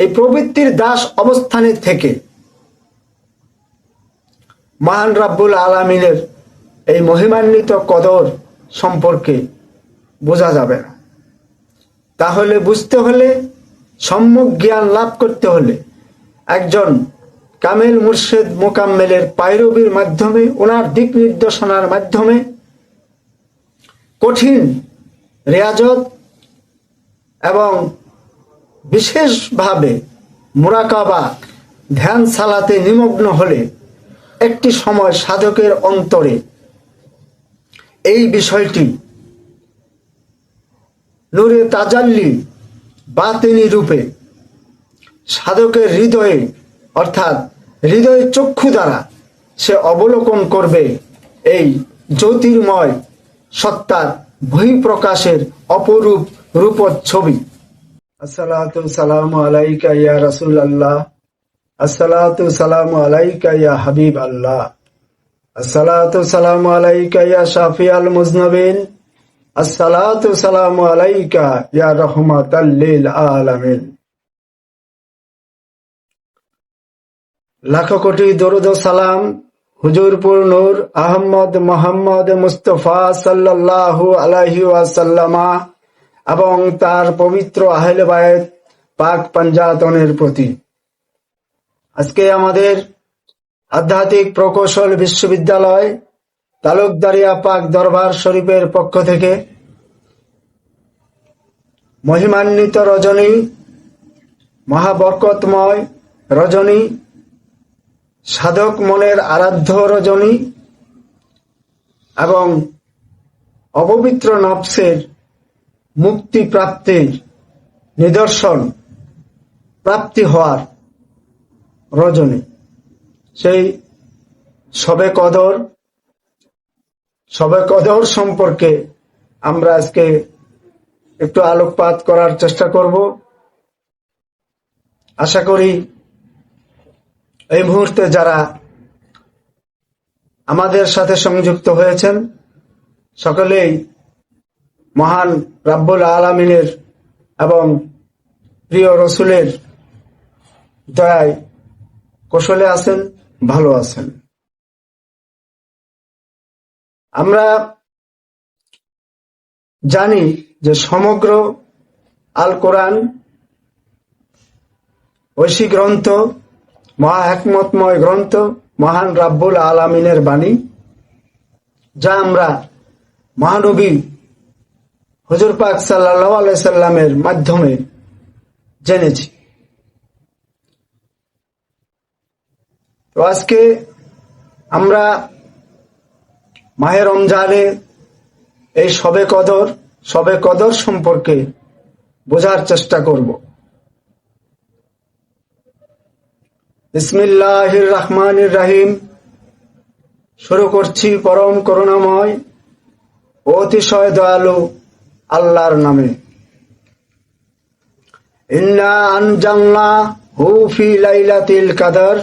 এই প্রবৃত্তির দাস অবস্থানে থেকে মহান রাব্বুল আলমিনের এই মহিমান্বিত কদর সম্পর্কে বোঝা যাবে। না তাহলে বুঝতে হলে, সম্যক জ্ঞান লাভ করতে হলে একজন কামেল মুর্শেদ মোকাম্মেলের পায়রবির মাধ্যমে ওনার দিক নির্দেশনার মাধ্যমে কঠিন রেয়াজত এবং বিশেষভাবে মুরাকাবা ধ্যান সালাতে নিমগ্ন হলে একটি সময় সাধকের অন্তরে এই বিষয়টি নূরে তাজাল্লি বাতিনি রূপে সাধকের হৃদয়ে, অর্থাৎ হৃদয় চক্ষু দ্বারা সে অবলোকন করবে এই জ্যোতির্ময় সত্তার বহিঃপ্রকাশের অপরূপ রূপচ্ছবি। লাখো কোটি দরুদ সালাম হুজুরপুর নূর আহমদ মোহাম্মদ মুস্তফা সাল্লাল্লাহু আলাইহি ওয়াসাল্লামা এবং তার পবিত্র আহলে বায়েত পাক পাঞ্জাতনের প্রতি। আজকে আমাদের আধ্যাত্মিক প্রকৌশল বিশ্ববিদ্যালয় তালুকদারিয়া পাক দরবার শরীফের পক্ষ থেকে মহিমান্বিত রজনী, মহাবরকতময় রজনী, সাধক মনের আরাধ্য রজনী এবং অপবিত্র নফসের মুক্তি প্রাপ্তির নিদর্শন প্রাপ্তি হওয়ার রজনী। সেই সবে কদর সবে কদর সম্পর্কে আমরা আজকে একটু আলোকপাত করার চেষ্টা করব। আশা করি এই মুহূর্তে যারা আমাদের সাথে সংযুক্ত হয়েছেন, সকলেই মহান রাব্বুল আলমিনের এবং প্রিয় রসুলের দয়ায় কৌশলে আছেন, ভালো আছেন। আমরা জানি যে সমগ্র আল কোরআন ঐশী গ্রন্থ, মহা একমতময় গ্রন্থ, মহান রাব্বুল আলমিনের বাণী, যা আমরা মহানবী হজুর পাক সাল্লাহ আলাইসাল্লামের মাধ্যমে জেনেছি। তো আজকে আমরা মাহের রমজানে এই সবে কদর সবে কদর সম্পর্কে বোঝার চেষ্টা করব। বিসমিল্লাহির রহমান রাহিম। শুরু করছি পরম করুণাময়, অতিশয় দয়ালু আল্লাহর নামে। ইন্না আনজাল্লা হু লাইলাতিল কাদার।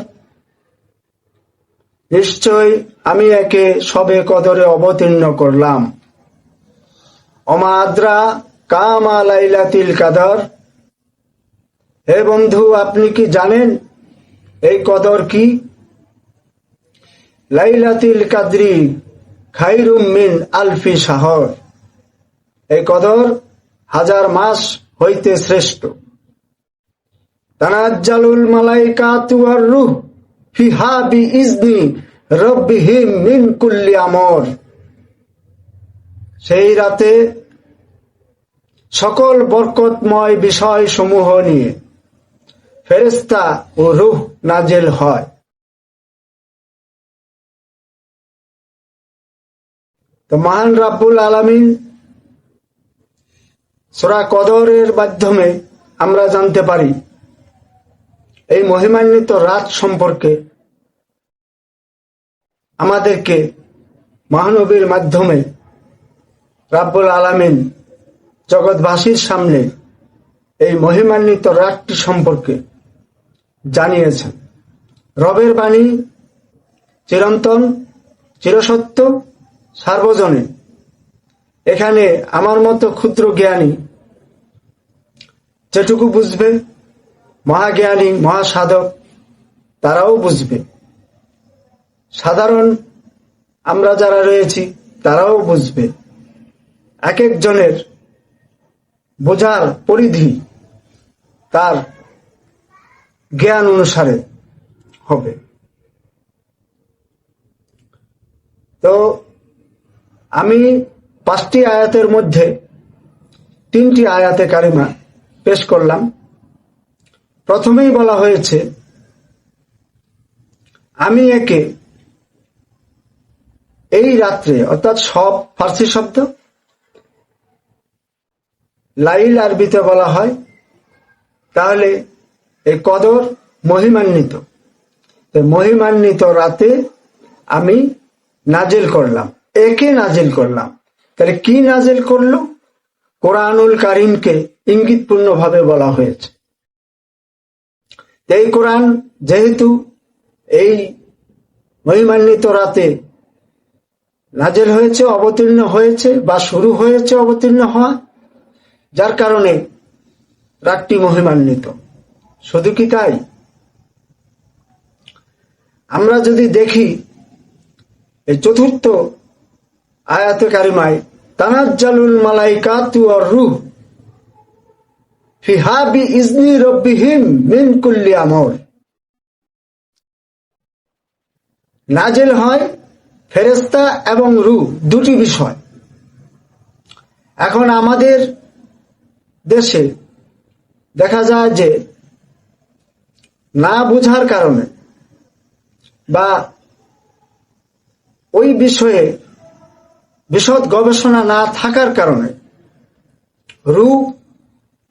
নিশ্চয় আমি একে সবে কদরে অবতীর্ণ করলাম। অমাদ্রা কামা লাইলাতিল কাদর। হে বন্ধু, আপনি কি জানেন এই কদর কি? লাইলাতিল কাদরি খাইরুম মিন আলফি শাহর। এই কদর হাজার মাস হইতে শ্রেষ্ঠ। তানাজ্জালুল মালাইকাতু ওয়ার রূহ ফিহা বিইজনি রব্বিহিম মিন কুল্লি আমর। সেই রাতে সকল বরকতময় বিষয় সমূহ নিয়ে ফেরেস্তা ও রুহ নাজেল হয়। তো মহান রাব্বুল আলামিন সোরা কদরের মাধ্যমে আমরা জানতে পারি, এই মহিমান্বিত রাত সম্পর্কে আমাদেরকে মহানবীর মাধ্যমে রাব্বুল আলামিন জগৎবাসীর সামনে এই মহিমান্বিত রাতটি সম্পর্কে জানিয়েছেন। রবের বাণী চিরন্তন, চিরসত্য, সার্বজনীন। এখানে আমার মতো ক্ষুদ্র জ্ঞানী যেটুকু বুঝবে মহাজ্ঞানী, মহাসাধক, তারাও বুঝবে সাধারণ আমরা যারা রয়েছি, তারাও বুঝবে এক একজনের বোঝার পরিধি তার জ্ঞান অনুসারে হবে। তো আমি পাঁচটি আয়াতের মধ্যে তিনটি আয়াতে কারিমা পেশ করলাম। প্রথমেই বলা হয়েছে, আমি একে এই রাত্রে, অর্থাৎ সব ফার্সি শব্দ, লাইল আরবিতে বলা হয়, তাহলে এই কদর মহিমান্বিত। মহিমান্বিত রাতে আমি নাজেল করলাম। একে নাজিল করলাম। তাহলে কি নাজিল করল? কোরআনুল কারিমকে ইঙ্গিতপূর্ণ ভাবে বলা হয়েছে। এই কোরআন যেহেতু এই মহিমান্বিত রাতে নাজেল হয়েছে, অবতীর্ণ হয়েছে বা শুরু হয়েছে অবতীর্ণ হওয়া, যার কারণে রাতটি মহিমান্বিত। শুধু কি তাই? আমরা যদি দেখি, এই চতুর্থ আয়াতে কারিমায় তানাজ্জালুল মালাইকাতু আর রূহ ফিহা বি ইজনি রব্বিহিম মিন কুল্লি আমর। নাজেল হয় ফেরেস্তা এবং রু দুটি বিষয়। এখন আমাদের দেশে দেখা যায় যে না বুঝার কারণে বা ওই বিষয়ে বিশদ গবেষণা না থাকার কারণে রু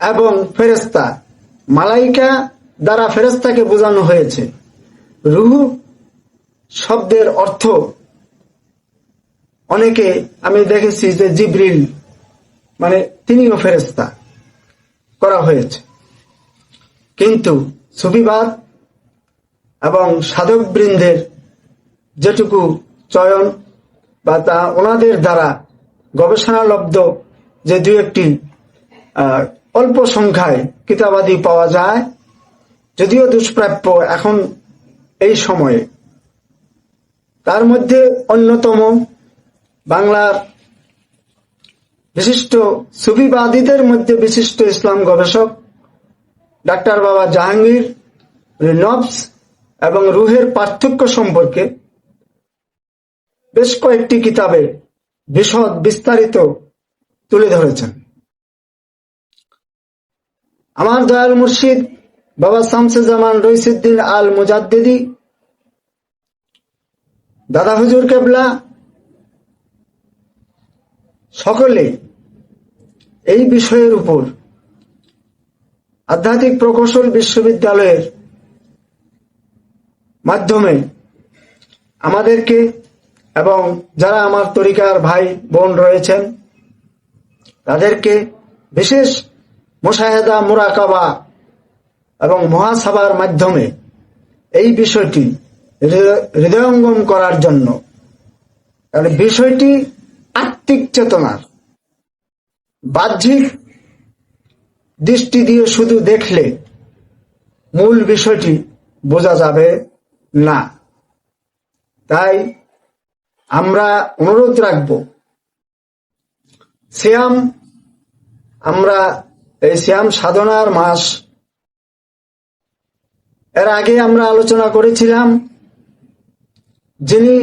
এবং ফেরেস্তা মালাইকা দ্বারা ফেরেস্তাকে বোঝানো হয়েছে। রুহু শব্দের অর্থ, অনেকে আমি দেখেছি যে জিব্রিল মানে তিনিও ফেরেস্তা করা হয়েছে। কিন্তু সুফিবাদ এবং সাধকবৃন্দের যেটুকু চয়ন বা তা ওনাদের দ্বারা গবেষণালব্ধ যে দু একটি অল্প সংখ্যায় কিতাবাদি পাওয়া যায়, যদিও দুষ্প্রাপ্য এখন এই সময়ে। তার মধ্যে অন্যতম বাংলার বিশিষ্ট সুফিবাদীদের মধ্যে বিশিষ্ট ইসলাম গবেষক ডাক্তার বাবা জাহাঙ্গীর নবস এবং রুহের পার্থক্য সম্পর্কে বেশ কয়েকটি কিতাবে বিশদ, বিস্তারিত তুলে ধরেছেন। আমার দয়াল মুর্শিদ, বাবা শামসে জামান রইসুদ্দিন আল মুজাদ্দিদি দাদা হুজুর কেবলা, সকলে এই বিষয়ের উপর আধ্যাত্মিক প্রকৌশল বিশ্ববিদ্যালয়ের মাধ্যমে আমাদেরকে এবং যারা আমার তরিকার ভাই, বোন রয়েছেন, তাদেরকে বিশেষ মোশাহেদা, মোরাকাবা এবং মহাসভার মাধ্যমে এই বিষয়টি হৃদয়- হৃদয়ঙ্গম করার জন্য কারণ বিষয়টি আত্মিক চেতনার, বাহ্যিক দৃষ্টি দিয়ে শুধু দেখলে মূল বিষয়টি বোঝা যাবে না। তাই আমরা অনুরোধ রাখব। শ্যাম আমরা এই শ্যাম সাধনার মাস, এর আগে আমরা আলোচনা করেছিলাম যিনি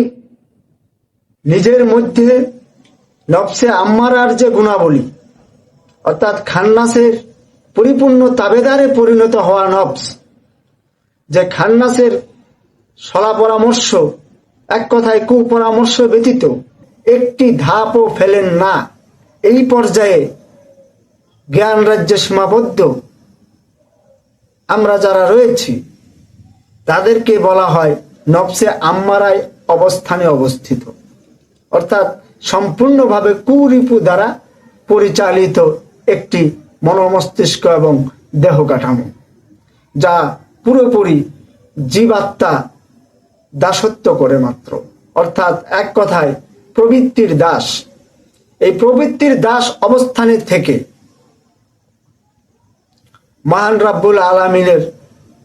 নিজের মধ্যে নফসে আম্মারার যে গুণাবলী, অর্থাৎ খান্নাসের পরিপূর্ণ তাবেদারে পরিণত হওয়া নফস, যে খান্নাসের সলা পরামর্শ এক কথায় কুপরামর্শ ব্যতীত একটি ধাপও ফেলেন না। এই পর্যায়ে জ্ঞান রাজ্যে সীমাবদ্ধ। আমরা যারা রয়েছি, তাদেরকে বলা হয় নবসে আম্মারায় অবস্থানে অবস্থিত। অর্থাৎ সম্পূর্ণভাবে কুরিপু দ্বারা পরিচালিত একটি মনোমস্তিষ্ক এবং দেহ কাঠামো যা পুরোপুরি জীবাত্মা দাসত্ব করে মাত্র। অর্থাৎ এক কথায় প্রবৃত্তির দাস। এই প্রবৃত্তির দাস অবস্থানে থেকে মহান রাব্বুল আলমিনের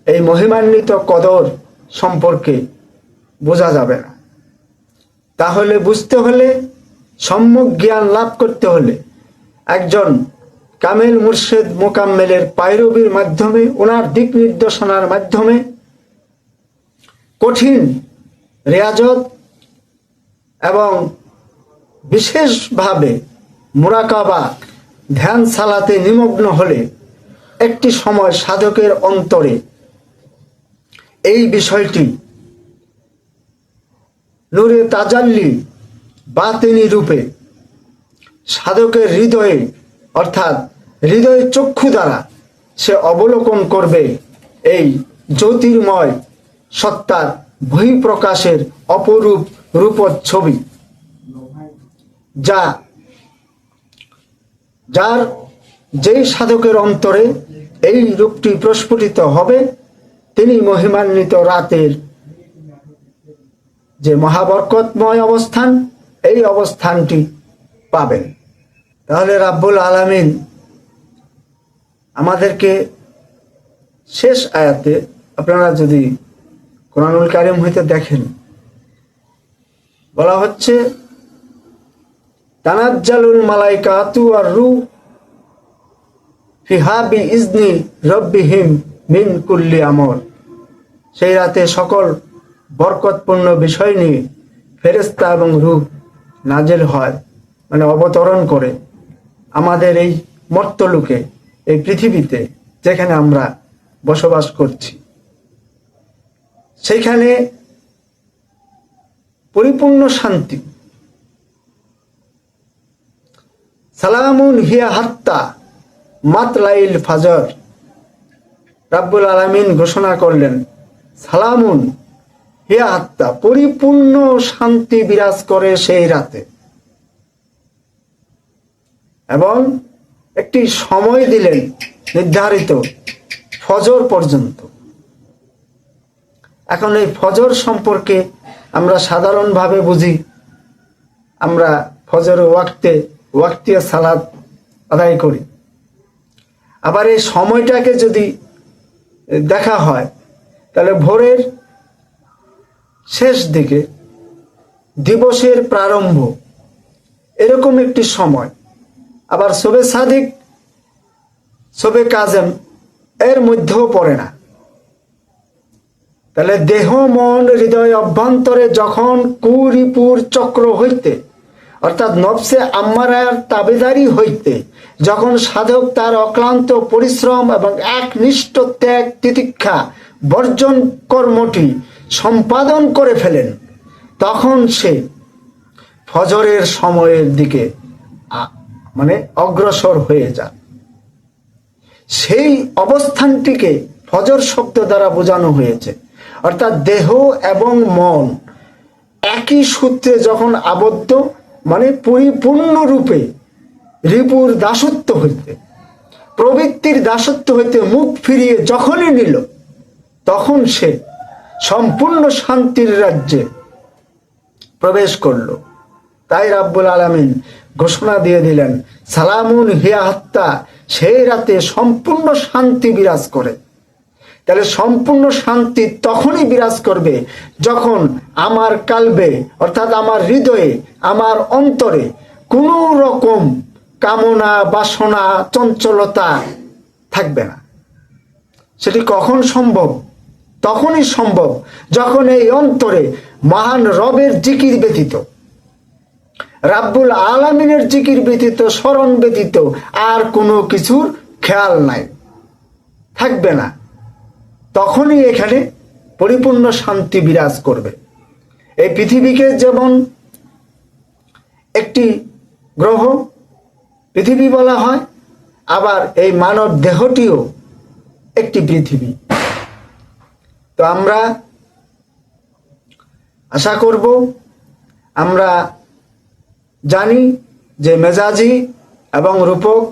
এই মহিমান্বিত কদর সম্পর্কে বোঝা যাবে না। তাহলে বুঝতে হলে, সম্যক জ্ঞান লাভ করতে হলে একজন কামেল মুর্শেদ মোকাম্মেলের পায়রবির মাধ্যমে ওনার দিক নির্দেশনার মাধ্যমে কঠিন রেয়াজত এবং বিশেষভাবে মুরাকাবা ধ্যান সালাতে নিমগ্ন হলে একটি সময় সাধকের অন্তরে এই বিষয়টি নূরে তাজাল্লি বাতিনি রূপে সাধকের হৃদয়ে, অর্থাৎ হৃদয় চক্ষু দ্বারা সে অবলোকন করবে এই জ্যোতির্ময় সত্তার বহিঃপ্রকাশের অপরূপ রূপচ্ছবি যা যার যেই সাধকের অন্তরে এই রূপটি প্রস্ফুটিত হবে, তিনি মহিমান্বিত রাতের যে মহাবরকতময় অবস্থান, এই অবস্থানটি পাবেন। তাহলে রাব্বুল আলামিন আমাদেরকে শেষ আয়াতে আপনারা যদি কোরআনুল কারিম হইতে দেখেন। বলা হচ্ছে, তানাজ্জালুল মালাইকাতু আর রু ফিহাবি ইজনি রব্বিহিম মিন কুল্লি আমর সেই রাতে সকল বরকতপূর্ণ বিষয় নিয়ে ফেরেস্তা এবং রূপ নাজেল হয় মানে অবতরণ করে আমাদের এই মর্তলুকে, এই পৃথিবীতে যেখানে আমরা বসবাস করছি। সেইখানে পরিপূর্ণ শান্তি। সালামুন হিয়া হাত্তা মাতলাইল ফাজর। রাব্বুল আলামিন ঘোষণা করলেন, সালামুন হিয়া হাত্তা, পরিপূর্ণ শান্তি বিরাজ করে সেই রাতে। এবং একটি সময় দিলেন নির্ধারিত ফজর পর্যন্ত। এখন এই ফজর সম্পর্কে আমরা সাধারণভাবে বুঝি। আমরা ফজর ওয়াক্তে ওয়াক্তিয়া সালাদ আদায় করি। আবার এই সময়টাকে যদি দেখা হয়, তাহলে ভোরের শেষ দিকে দিবসের প্রারম্ভ, এরকম একটি সময়। আবার শোবে সাদিক, শোবে কাজেম, এর মধ্যেও পড়ে না। তাহলে দেহ, মন, হৃদয় অভ্যন্তরে যখন কুরিপুর চক্র হইতে, অর্থাৎ নবসে আম্মারার তাবেদারি হইতে, যখন সাধক তার অক্লান্ত পরিশ্রম এবং একনিষ্ঠ ত্যাগ তিতিক্ষা বর্জন কর্মটি সম্পাদন করে ফেলেন, তখন সে ফজরের সময়ের দিকে মানে অগ্রসর হয়ে যান সেই অবস্থানটিকে ফজর শব্দ দ্বারা বোঝানো হয়েছে। অর্থাৎ দেহ এবং মন একই সূত্রে যখন আবদ্ধ মানে পরিপূর্ণরূপে রিপুর দাসত্ব হইতে, প্রবৃত্তির দাসত্ব হইতে মুখ ফিরিয়ে যখনই নিল, তখন সে সম্পূর্ণ শান্তির রাজ্যে প্রবেশ করল। তাই রাব্বুল আলামিন ঘোষণা দিয়ে দিলেন, সালামুন হিয়া হত্যা সেই রাতে সম্পূর্ণ শান্তি বিরাজ করে। তাহলে সম্পূর্ণ শান্তি তখনই বিরাজ করবে যখন আমার কালবে, অর্থাৎ আমার হৃদয়ে, আমার অন্তরে কোনো রকম কামনা, বাসনা, চঞ্চলতা থাকবে না। সেটি কখন সম্ভব? তখনই সম্ভব যখন এই অন্তরে মহান রবের জিকির ব্যতীত, রাব্বুল আলামিনের জিকির ব্যতীত, স্মরণ ব্যতীত আর কোনো কিছুর খেয়াল নাই। থাকবে না। তখনই এখানে পরিপূর্ণ শান্তি বিরাজ করবে। এই পৃথিবীকে যেমন একটি গ্রহ পৃথিবী বলা হয়, আবার এই মানব দেহটিও একটি পৃথিবী। তো আমরা আশা করব, আমরা জানি যে মেজাজি এবং রূপক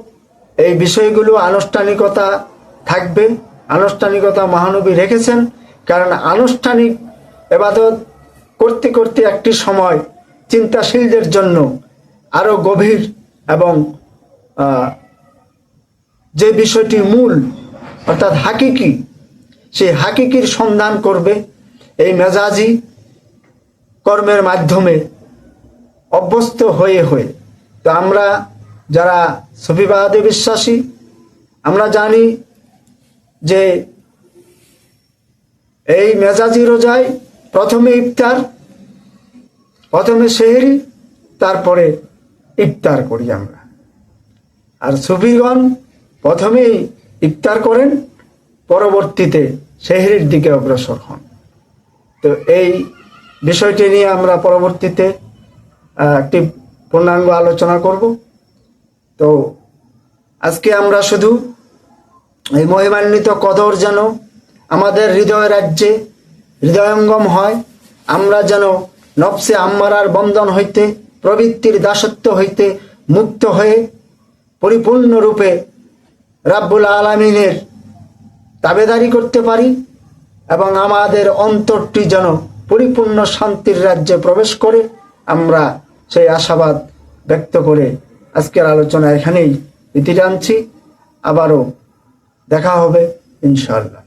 এই বিষয়গুলো আনুষ্ঠানিকতা থাকবে। আনুষ্ঠানিকতা মহানবী রেখেছেন, কারণ আনুষ্ঠানিক এবাদত করতে করতে একটি সময় চিন্তাশীলদের জন্য আরও গভীর এবং যে বিষয়টি মূল, অর্থাৎ হাকিকি, সেই হাকিকির সন্ধান করবে এই মেজাজি কর্মের মাধ্যমে অভ্যস্ত হয়ে হয়ে। তো আমরা যারা সফিবাদে বিশ্বাসী, আমরা জানি যে এই মেজাজি রোজায় প্রথমে ইফতার, প্রথমে সেহেরি, তারপরে ইফতার করি আমরা। আর সুফিগণ প্রথমেই ইফতার করেন, পরবর্তীতে সেহরির দিকে অগ্রসর হন। তো এই বিষয়টি নিয়ে আমরা পরবর্তীতে একটি পূর্ণাঙ্গ আলোচনা করব। তো আজকে আমরা শুধু এই মহিমান্বিত কদর যেন আমাদের হৃদয় রাজ্যে হৃদয়ঙ্গম হয়। আমরা যেন নবসে আম্মারার বন্ধন হইতে, প্রবৃত্তির দাসত্ব হইতে মুক্ত হয়ে পরিপূর্ণরূপে রাব্বুল আলমিনের তাবেদারি করতে পারি এবং আমাদের অন্তরটি যেন পরিপূর্ণ শান্তির রাজ্যে প্রবেশ করে, আমরা সেই আশাবাদ ব্যক্ত করে আজকের আলোচনা এখানেই ইতি টানছি আবারও দেখা হবে ইনশাআল্লাহ।